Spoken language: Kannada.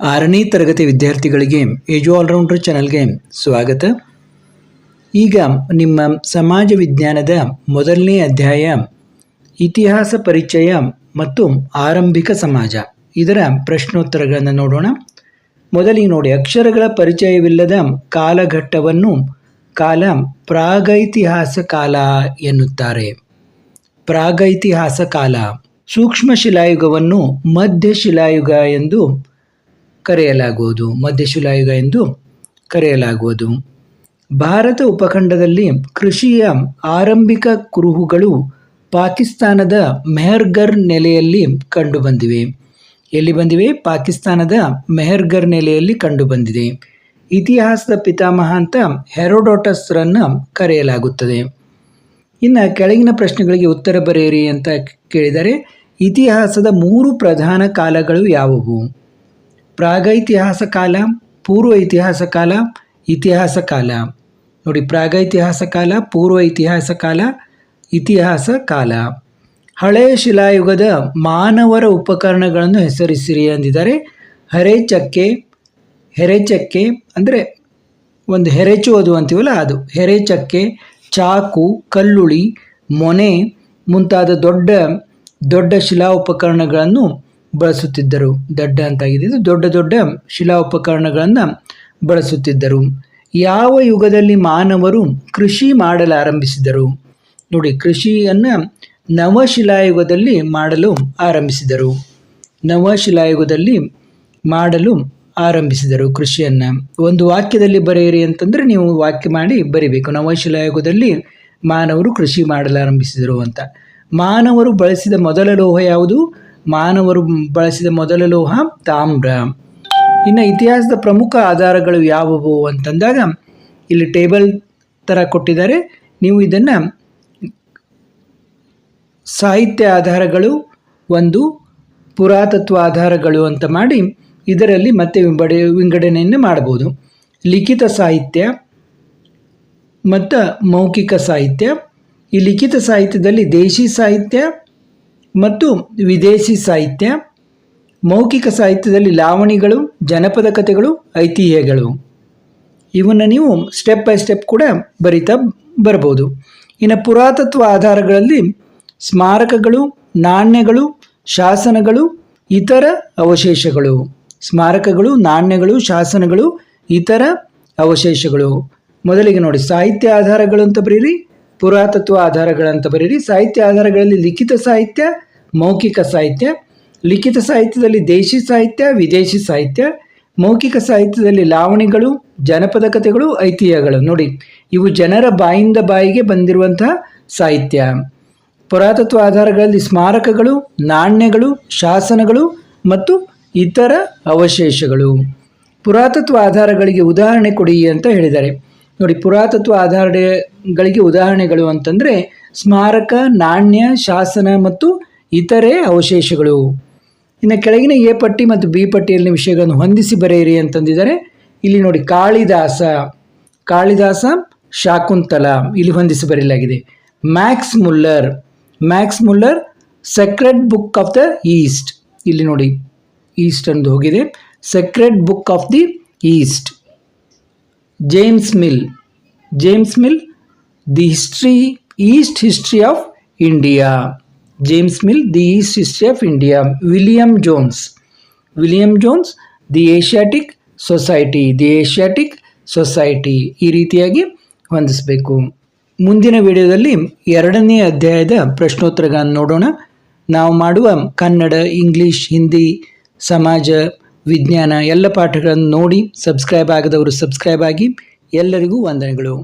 ಆರನೇ ತರಗತಿ ವಿದ್ಯಾರ್ಥಿಗಳಿಗೆ ಏಜು ಆಲ್ರೌಂಡರ್ ಚಾನಲ್ಗೆ ಸ್ವಾಗತ. ಈಗ ನಿಮ್ಮ ಸಮಾಜ ವಿಜ್ಞಾನದ ಮೊದಲನೇ ಅಧ್ಯಾಯ, ಇತಿಹಾಸ ಪರಿಚಯ ಮತ್ತು ಆರಂಭಿಕ ಸಮಾಜ. ಇದರ ಪ್ರಶ್ನೋತ್ತರಗಳನ್ನು ನೋಡೋಣ. ಮೊದಲಿಗೆ ನೋಡಿ, ಅಕ್ಷರಗಳ ಪರಿಚಯವಿಲ್ಲದ ಕಾಲಘಟ್ಟವನ್ನು ಕಾಲ ಪ್ರಾಗೈತಿಹಾಸ ಕಾಲ ಎನ್ನುತ್ತಾರೆ. ಪ್ರಾಗೈತಿಹಾಸ ಕಾಲ ಸೂಕ್ಷ್ಮ ಶಿಲಾಯುಗವನ್ನು ಮಧ್ಯ ಶಿಲಾಯುಗ ಎಂದು ಕರೆಯಲಾಗುವುದು ಮಧ್ಯಶಿಲಾಯುಗ ಎಂದು ಕರೆಯಲಾಗುವುದು. ಭಾರತ ಉಪಖಂಡದಲ್ಲಿ ಕೃಷಿಯ ಆರಂಭಿಕ ಕುರುಹುಗಳು ಪಾಕಿಸ್ತಾನದ ಮೆಹರ್ಗರ್ ನೆಲೆಯಲ್ಲಿ ಕಂಡುಬಂದಿವೆ. ಎಲ್ಲಿ ಬಂದಿವೆ? ಪಾಕಿಸ್ತಾನದ ಮೆಹರ್ಗರ್ ನೆಲೆಯಲ್ಲಿ ಕಂಡುಬಂದಿದೆ. ಇತಿಹಾಸದ ಪಿತಾಮಹ ಅಂತ ಹೆರೋಡೋಟಸ್ರನ್ನು ಕರೆಯಲಾಗುತ್ತದೆ. ಇನ್ನು ಕೆಳಗಿನ ಪ್ರಶ್ನೆಗಳಿಗೆ ಉತ್ತರ ಬರೆಯಿರಿ ಅಂತ ಕೇಳಿದರೆ, ಇತಿಹಾಸದ ಮೂರು ಪ್ರಧಾನ ಕಾಲಗಳು ಯಾವುವು? ಪ್ರಾಗೈತಿಹಾಸ ಕಾಲ ಪೂರ್ವ ಇತಿಹಾಸ ಕಾಲ ಇತಿಹಾಸ ಕಾಲ ನೋಡಿ ಪ್ರಾಗೈತಿಹಾಸ ಕಾಲ ಪೂರ್ವ ಇತಿಹಾಸ ಕಾಲ ಇತಿಹಾಸ ಕಾಲ ಹಳೆಯ ಶಿಲಾಯುಗದ ಮಾನವರ ಉಪಕರಣಗಳನ್ನು ಹೆಸರಿಸಿರಿ ಅಂದಿದ್ದಾರೆ ಹರೆಚಕ್ಕೆ, ಹೆರೆಚಕ್ಕೆ ಅಂದರೆ ಒಂದು ಹೆರೆಚೋದು ಅಂತೀವಲ್ಲ ಅದು. ಹೆರೆಚಕ್ಕೆ, ಚಾಕು, ಕಲ್ಲುಳಿ, ಮೊನೆ ಮುಂತಾದ ದೊಡ್ಡ ದೊಡ್ಡ ಶಿಲಾ ಉಪಕರಣಗಳನ್ನು ಬಳಸುತ್ತಿದ್ದರು. ದಡ್ಡ ಅಂತಾಗಿದೆ. ಇದು ದೊಡ್ಡ ದೊಡ್ಡ ಶಿಲಾ ಉಪಕರಣಗಳನ್ನು ಬಳಸುತ್ತಿದ್ದರು. ಯಾವ ಯುಗದಲ್ಲಿ ಮಾನವರು ಕೃಷಿ ಮಾಡಲಾರಂಭಿಸಿದರು? ನೋಡಿ, ಕೃಷಿಯನ್ನು ನವಶಿಲಾಯುಗದಲ್ಲಿ ಮಾಡಲು ಆರಂಭಿಸಿದರು. ನವಶಿಲಾಯುಗದಲ್ಲಿ ಮಾಡಲು ಆರಂಭಿಸಿದರು ಕೃಷಿಯನ್ನು. ಒಂದು ವಾಕ್ಯದಲ್ಲಿ ಬರೆಯಿರಿ ಅಂತಂದರೆ ನೀವು ವಾಕ್ಯ ಮಾಡಿ ಬರಿಬೇಕು. ನವಶಿಲಾಯುಗದಲ್ಲಿ ಮಾನವರು ಕೃಷಿ ಮಾಡಲಾರಂಭಿಸಿದರು ಅಂತ. ಮಾನವರು ಬಳಸಿದ ಮೊದಲ ಲೋಹ ಯಾವುದು? ಮಾನವರು ಬಳಸಿದ ಮೊದಲ ಲೋಹ ತಾಮ್ರ. ಇನ್ನು ಇತಿಹಾಸದ ಪ್ರಮುಖ ಆಧಾರಗಳು ಯಾವುವು ಅಂತಂದಾಗ ಇಲ್ಲಿ ಟೇಬಲ್ ಥರ ಕೊಟ್ಟಿದ್ದಾರೆ. ನೀವು ಇದನ್ನು ಸಾಹಿತ್ಯ ಆಧಾರಗಳು, ಒಂದು ಪುರಾತತ್ವ ಆಧಾರಗಳು ಅಂತ ಮಾಡಿ ಇದರಲ್ಲಿ ಮತ್ತೆ ವಿಂಗಡೆ ವಿಂಗಡಣೆಯನ್ನು ಮಾಡ್ಬೋದು ಲಿಖಿತ ಸಾಹಿತ್ಯ ಮತ್ತು ಮೌಖಿಕ ಸಾಹಿತ್ಯ. ಈ ಲಿಖಿತ ಸಾಹಿತ್ಯದಲ್ಲಿ ದೇಶಿ ಸಾಹಿತ್ಯ ಮತ್ತು ವಿದೇಶಿ ಸಾಹಿತ್ಯ, ಮೌಖಿಕ ಸಾಹಿತ್ಯದಲ್ಲಿ ಲಾವಣಿಗಳು, ಜನಪದ ಕಥೆಗಳು, ಐತಿಹ್ಯಗಳು. ಇವನ್ನು ನೀವು ಸ್ಟೆಪ್ ಬೈ ಸ್ಟೆಪ್ ಕೂಡ ಬರಿತಾ ಬರ್ಬೋದು. ಇನ್ನು ಪುರಾತತ್ವ ಆಧಾರಗಳಲ್ಲಿ ಸ್ಮಾರಕಗಳು, ನಾಣ್ಯಗಳು, ಶಾಸನಗಳು, ಇತರ ಅವಶೇಷಗಳು. ಸ್ಮಾರಕಗಳು, ನಾಣ್ಯಗಳು, ಶಾಸನಗಳು, ಇತರ ಅವಶೇಷಗಳು. ಮೊದಲಿಗೆ ನೋಡಿ ಸಾಹಿತ್ಯ ಆಧಾರಗಳು ಅಂತ ಬರೀರಿ. ಪುರಾತತ್ವ ಆಧಾರಗಳಂತ ಬರೀರಿ. ಸಾಹಿತ್ಯ ಆಧಾರಗಳಲ್ಲಿ ಲಿಖಿತ ಸಾಹಿತ್ಯ, ಮೌಖಿಕ ಸಾಹಿತ್ಯ. ಲಿಖಿತ ಸಾಹಿತ್ಯದಲ್ಲಿ ದೇಶಿ ಸಾಹಿತ್ಯ, ವಿದೇಶಿ ಸಾಹಿತ್ಯ. ಮೌಖಿಕ ಸಾಹಿತ್ಯದಲ್ಲಿ ಲಾವಣಿಗಳು, ಜನಪದ ಕಥೆಗಳು, ಐತಿಹ್ಯಗಳು. ನೋಡಿ, ಇವು ಜನರ ಬಾಯಿಂದ ಬಾಯಿಗೆ ಬಂದಿರುವಂತಹ ಸಾಹಿತ್ಯ. ಪುರಾತತ್ವ ಆಧಾರಗಳಲ್ಲಿ ಸ್ಮಾರಕಗಳು, ನಾಣ್ಯಗಳು, ಶಾಸನಗಳು ಮತ್ತು ಇತರ ಅವಶೇಷಗಳು. ಪುರಾತತ್ವ ಆಧಾರಗಳಿಗೆ ಉದಾಹರಣೆ ಕೊಡಿ ಅಂತ ಹೇಳಿದ್ದಾರೆ. ನೋಡಿ, ಪುರಾತತ್ವ ಆಧಾರಗಳಿಗೆ ಉದಾಹರಣೆಗಳು ಅಂತಂದರೆ ಸ್ಮಾರಕ, ನಾಣ್ಯ, ಶಾಸನ ಮತ್ತು ಇತರೆ ಅವಶೇಷಗಳು. ಇನ್ನು ಕೆಳಗಿನ ಎ ಪಟ್ಟಿ ಮತ್ತು ಬಿ ಪಟ್ಟಿಯಲ್ಲಿನ ವಿಷಯಗಳನ್ನು ಹೊಂದಿಸಿ ಬರೆಯಿರಿ ಅಂತಂದಿದ್ದಾರೆ. ಇಲ್ಲಿ ನೋಡಿ, ಕಾಳಿದಾಸ ಕಾಳಿದಾಸ ಶಾಕುಂತಲ ಇಲ್ಲಿ ಹೊಂದಿಸಿ ಬರೆಯಲಾಗಿದೆ. Max Muller Max Muller secret book of the east. ಇಲ್ಲಿ ನೋಡಿ, ಈಸ್ಟ್ ಅಂದು ಹೋಗಿದೆ. Secret book of the east. James Mill James Mill the history east history of India James Mill the east history of India William Jones William Jones the Asiatic society the Asiatic society ಈ ರೀತಿಯಾಗಿ ಹೊಂದಿಸಬೇಕು. ಮುಂದಿನ ವಿಡಿಯೋದಲ್ಲಿ ಎರಡನೇ ಅಧ್ಯಾಯದ ಪ್ರಶ್ನೋತ್ತರಗಳನ್ನು ನೋಡೋಣ. ನಾವು ಮಾಡುವ ಕನ್ನಡ, ಇಂಗ್ಲೀಷ್, ಹಿಂದಿ, ಸಮಾಜ ವಿಜ್ಞಾನ ಎಲ್ಲ ಪಾಠಗಳನ್ನು ನೋಡಿ ಸಬ್ಸ್ಕ್ರೈಬ್ ಆಗದವರು ಸಬ್ಸ್ಕ್ರೈಬ್ ಆಗಿ ಎಲ್ಲರಿಗೂ ವಂದನೆಗಳು.